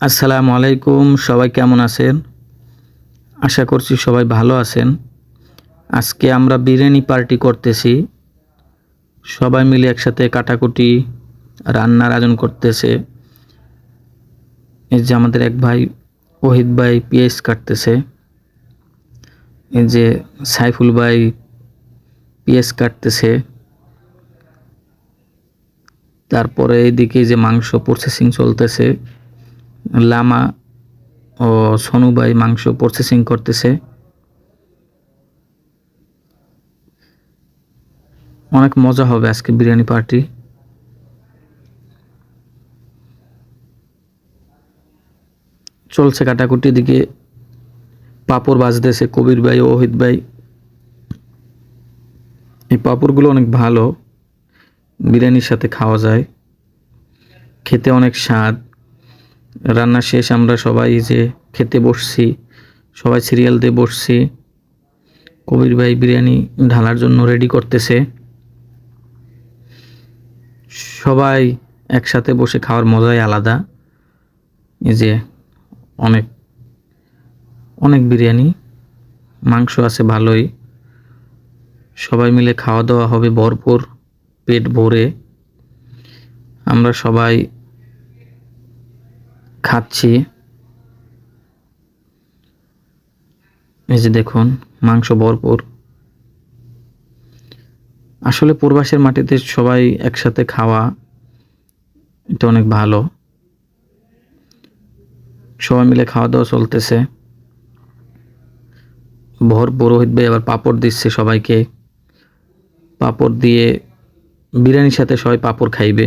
আসসালামু আলাইকুম, সবাই কেমন আছেন? আশা করছি সবাই ভালো আছেন। আজকে আমরা বিরিয়ানি পার্টি করতেছি। সবাই মিলে একসাথে কাটাকুটি, রান্নার আয়োজন করতেছে। এই যে আমাদের এক ভাই, ওহিদ ভাই পেঁয়াজ কাটতেছে। এই যে সাইফুল ভাই পেঁয়াজ কাটতেছে। তারপরে এইদিকে যে মাংস প্রসেসিং চলতেছে। লামা ও সোনুবাই মাংস প্রসেসিং করতেছে। অনেক মজা হবে আজকে বিরিয়ানি পার্টি। চলছে কাটাকুটি দিকে। পাপড় বাজতেছে কবির ভাই ও ওহিদ ভাই। এই পাপড়গুলো অনেক ভালো। বিরিয়ানির সাথে খাওয়া যায়। খেতে অনেক স্বাদ। রান্না শেষ, আমরা সবাই যে খেতে বসছি, সবাই সিরিয়াল দিয়ে বসছি। কবির ভাই বিরিয়ানি ঢালার জন্য রেডি করতেছে। সবাই একসাথে বসে খাওয়ার মজাই আলাদা। এই যে অনেক অনেক বিরিয়ানি, মাংস আছে ভালোই। সবাই মিলে খাওয়া দাওয়া হবে ভরপুর, পেট ভরে। আমরা সবাই খাচ্ছি। এই যে দেখুন, মাংস ভরপুর। আসলে পূর্বাসের মাটিতে সবাই একসাথে খাওয়া, এটা অনেক ভালো। সবাই মিলে খাওয়া দাওয়া চলতেছে। ভর পুরোহিত ভাই আবার পাপড় দিচ্ছে সবাইকে। পাপড় দিয়ে বিরিয়ানির সাথে সবাই পাপড় খাইবে।